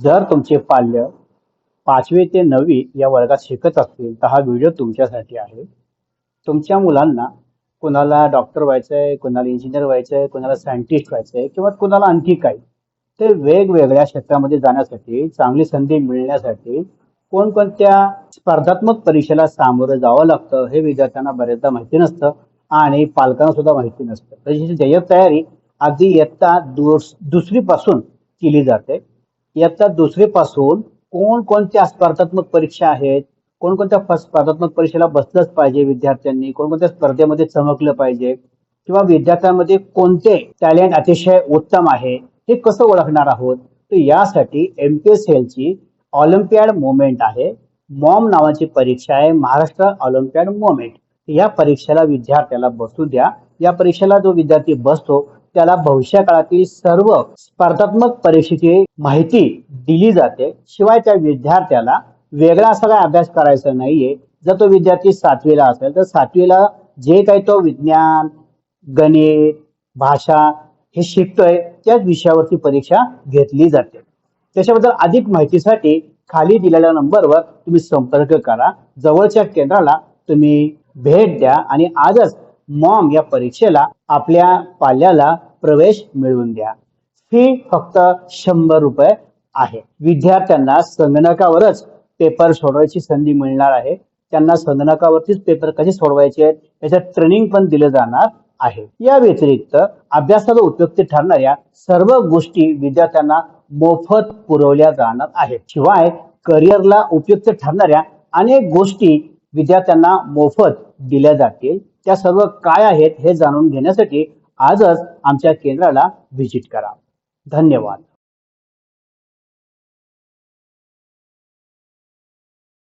जर तुमचे पाल्य पाचवी ते नववी या वर्गात शिकत असतील तर हा व्हिडिओ तुमच्यासाठी आहे. तुमच्या मुलांना कुणाला डॉक्टर व्हायचं आहे कुणाला इंजिनियर व्हायचं आहे कुणाला सायंटिस्ट व्हायचं आहे किंवा कुणाला आणखी काही ते वेगवेगळ्या क्षेत्रामध्ये जाण्यासाठी चांगली संधी मिळण्यासाठी कोणकोणत्या स्पर्धात्मक परीक्षेला सामोरं जावं लागतं हे विद्यार्थ्यांना बऱ्याचदा माहिती नसतं आणि पालकांना सुद्धा माहिती नसतं. त्याची तयारी अगदी इयत्ता दुस दुसरीपासून केली जाते. इयत्ता दुसरीपासून कोणकोणत्या स्पर्धात्मक परीक्षा आहेत? कोणकोणत्या स्पर्धात्मक परीक्षेला बसलंच पाहिजे विद्यार्थ्यांनी? कोणकोणत्या स्पर्धेमध्ये चमकलं पाहिजे? किंवा विद्यार्थ्यांमध्ये कोणते टॅलेंट अतिशय उत्तम आहे? हे कसं ओळखणार आहोत? तर यासाठी एम पी एस ची ऑलिम्पियाड मुवमेंट आहे. मॉम नावाची परीक्षा आहे. महाराष्ट्र ऑलिम्पियाड मुवमेंट या परीक्षेला विद्यार्थ्याला बसू द्या. या परीक्षेला जो विद्यार्थी बसतो त्याला भविष्यकाळातील सर्व स्पर्धात्मक परीक्षेची माहिती दिली जाते. शिवाय त्या विद्यार्थ्याला वेगळा असा काही अभ्यास करायचा नाहीये. जर तो विद्यार्थी सातवीला असेल तर सातवीला जे काही तो विज्ञान गणित भाषा हे शिकतोय त्याच विषयावरती परीक्षा घेतली जाते. त्याच्याबद्दल अधिक माहितीसाठी खाली दिलेल्या नंबरवर तुम्ही संपर्क करा. जवळच्या केंद्राला तुम्ही भेट द्या आणि आजच मॉम या परीक्षेला आपल्या पाल्याला प्रवेश मिळवून द्या. फी फक्त शंभर रुपये आहे. विद्यार्थ्यांना संगणकावरच पेपर सोडवायची संधी मिळणार आहे. त्यांना संगणकावरतीच पेपर कसे सोडवायचे? आहेत याच्यात ट्रेनिंग पण दिलं जाणार आहे. या व्यतिरिक्त अभ्यासाला उपयुक्त ठरणाऱ्या सर्व गोष्टी विद्यार्थ्यांना मोफत पुरवल्या जाणार आहेत. शिवाय करिअरला उपयुक्त ठरणाऱ्या अनेक गोष्टी विद्यार्थ्यांना मोफत दिल्या जातील. त्या सर्व काय आहेत हे जाणून घेण्यासाठी आजच आमच्या केंद्राला व्हिजिट करा. धन्यवाद.